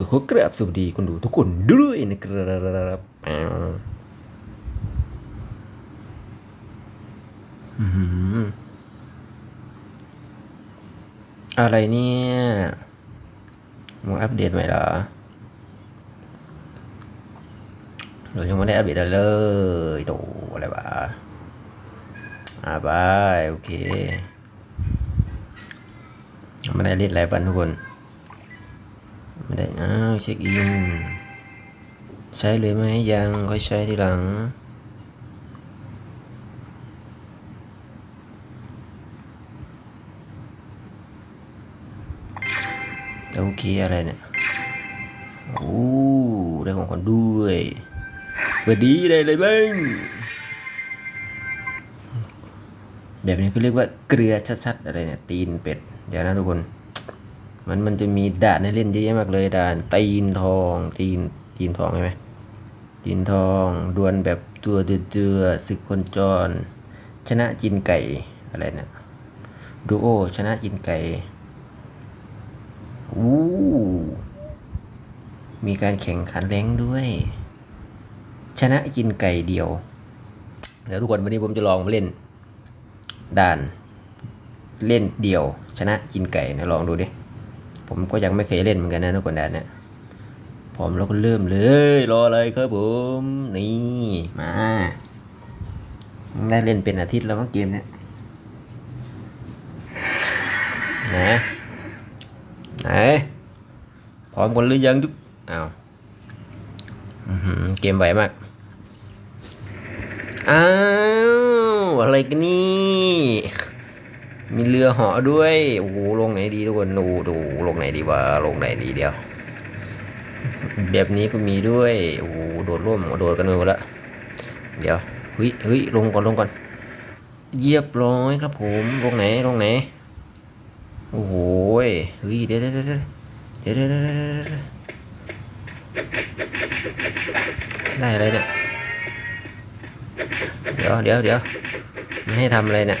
ขอกราบสวัสดีคนดูทุกคนด้วยนะครับอืมอะไรเนี่ยมึงอัปเดตใหม่เหรอเรายังไม่ได้อัปเดตเลยโดอะไรวะอ่าไปโอเคไม่ได้เล่นหลายวันทุกคน ไม่ได้อ้าวเช็คอิน ใช้เลยไหมยังค่อยใช้ทีหลัง โอเคอะไรเนี่ยโอ้ได้ของขวัญด้วยสวัสดีได้เลยบ้างแบบนี้ก็เรียกว่าเกลือชัดๆอะไรเนี่ยตีนเป็ด เดี๋ยวนะทุกคน มันมันจะมีด่านให้เล่นเยอะแยะมากเลยด่านตีนทองตีนตีนทองใช่ไหมตีนทองดวลแบบตัวเดือดศึกคนจร ชนะจินไก่อะไรเนี่ยดูโอชนะจินไก่อู้มีการแข่งขันแรงด้วย ชนะจินไก่เดียวเดี๋ยวทุกคนวันนี้ผมจะลองมาเล่นด่านเล่นเดี่ยว ชนะจินไก่นะลองดูดิ ผมก็ยังไม่เคยเล่นเหมือนกันนะทุกคนดนเนี่ยพร้อมแล้วก็เริ่มเลยรออะไรครับผมนี่มาได้เล่นเป็นอาทิตย์แล้วมั้งเกมเนี่ยนะไหนพร้อมกันหรือยังทุกอ้าวเกมไหวมากอ้าวอะไรกันนี่ มีเรือหอด้วย โอ้โห ลงไหนดีทุกคนดูดูลงไหนดีวะ ลงไหนดีเดียว แบบนี้ก็มีด้วย โอ้โห โดดร่วมโดดกันไปหมดละ เดี๋ยว เฮ้ยเฮ้ยลงก่อนลงก่อน เยียบร้อยครับผม ลงไหน ลงไหน โอ้โห เฮ้ย เดี๋ยวเดี๋ยวเดี๋ยวเดี๋ยวเดี๋ยวได้อะไรเนี่ย เดี๋ยวเดี๋ยวเดี๋ยวไม่ให้ทำอะไรเนี่ย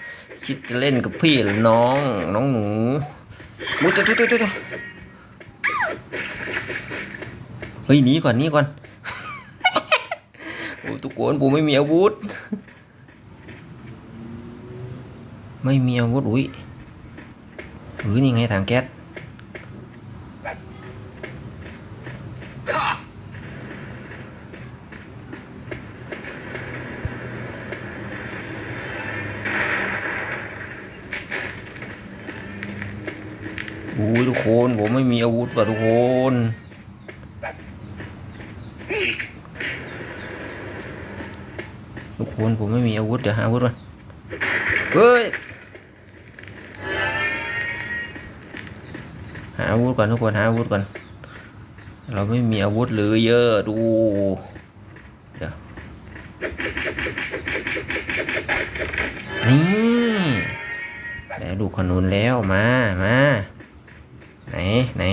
คิดจะเล่นกับพี่หรือน้อง น้องหนูอุ้ยเจ้าเจ้าเจ้าเจ้าเฮ้ยหนีก่อนหนีก่อนโอ้ยทุกคนผมไม่มีอาวุธ ไม่มีอาวุธอุ้ยเฮ้ยนี่ไงถังแก๊ส อ้ยทุกคนผมไม่มีอาวุธว่ะทุกคนทุกคนผมไม่มีอาวุธเดี๋ยวหาอาวุธมาเฮ้ยหาอาวุธก่อนทุกคนหาอาวุธก่อนเราไม่มีอาวุธเลยเยอะดูเดี๋ยวนี่ได้ลูขนุนแล้วมามา ไหนไหน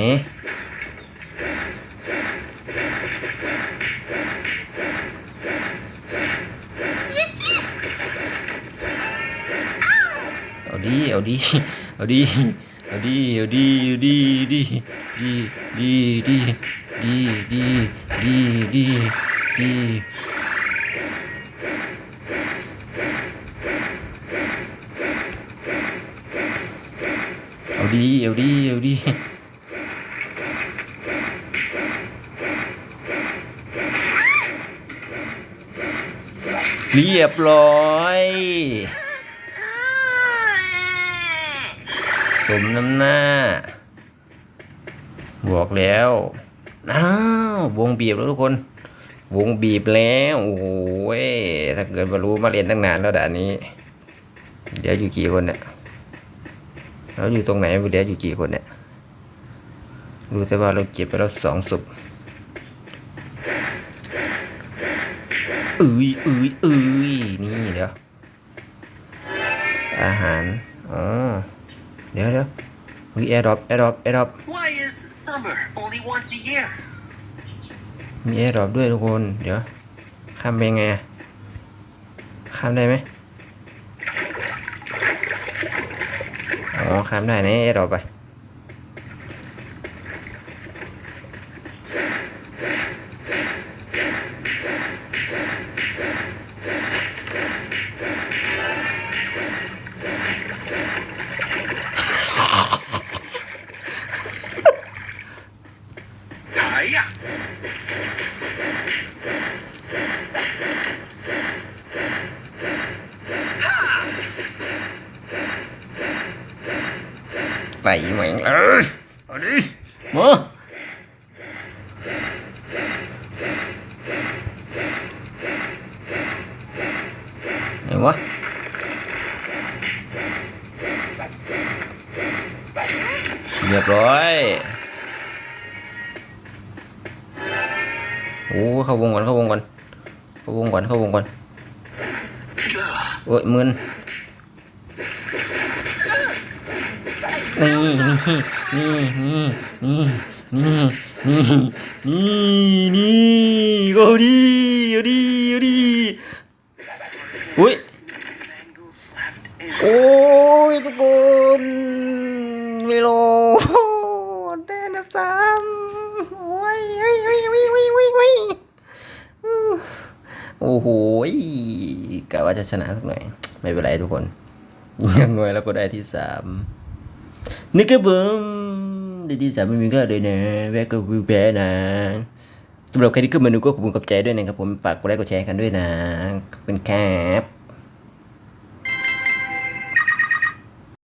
เอาดีเอาดีเอาดีเอาดีเอาดีเอาดีดีดีดีดีดีดีดีดีดีเอาดีเอาดีเอาดี เรียบร้อย สมน้ำหน้า บอกแล้วอ้าววงบีบแล้วทุกคน วงบีบแล้ว โอ้โหยถ้าเกิดมารู้มาเรียนตั้งนานแล้วด่านนี้ เดี๋ยวอยู่กี่คนเนี่ยเราอยู่ตรงไหนเดี๋ยวอยู่กี่คนเนี่ยรู้แต่ว่าเราเจ็บไปแล้วสองศพ เอ้ยเอ้ยเอ้ยนี่เดี๋ยว อาหาร อ๋อ เดี๋ยวเดี๋ยวเฮ้ยแอร์ดรอปแอร์ดรอปแอร์ดรอป Why is summer only once a year? มีแอร์ดรอปด้วยทุกคน เดี๋ยวข้ามไปยังไงอะข้ามได้ไหมอ๋อข้ามได้นะแอร์ดรอปไป ไปแม่งเอ้ยเอาดิมาไหนวะเรียบร้อยโอ้เข้าวงก่อนเข้าวงก่อนเข้าวงก่อนเข้าวงก่อน Ugh. โอ้ยมึน นี่นี่นี่นี่นี่นี่นี่นี่เอาดีเอาดีเอาดีอุ้ยโอ้ยทุกคนเมโลได้อันดับสามโอ้ยเฮ้ยเฮ้ยเฮ้ยเฮ้ยเฮ้ยเฮ้ยโอ้โหกะว่าจะชนะสักหน่อย ไม่เป็นไรทุกคนย่างน้อยเราก็ได้ที่สาม นี่ก็ผมได้ที่สามไม่มีก็เลยนะแวะก็วิวแพ้นะสำหรับใครที่ขึ้นมาดูก็ขอบคุณกับใจด้วยนะครับผมฝากกดไลค์กดแชร์กันด้วยนะขอบคุณครับ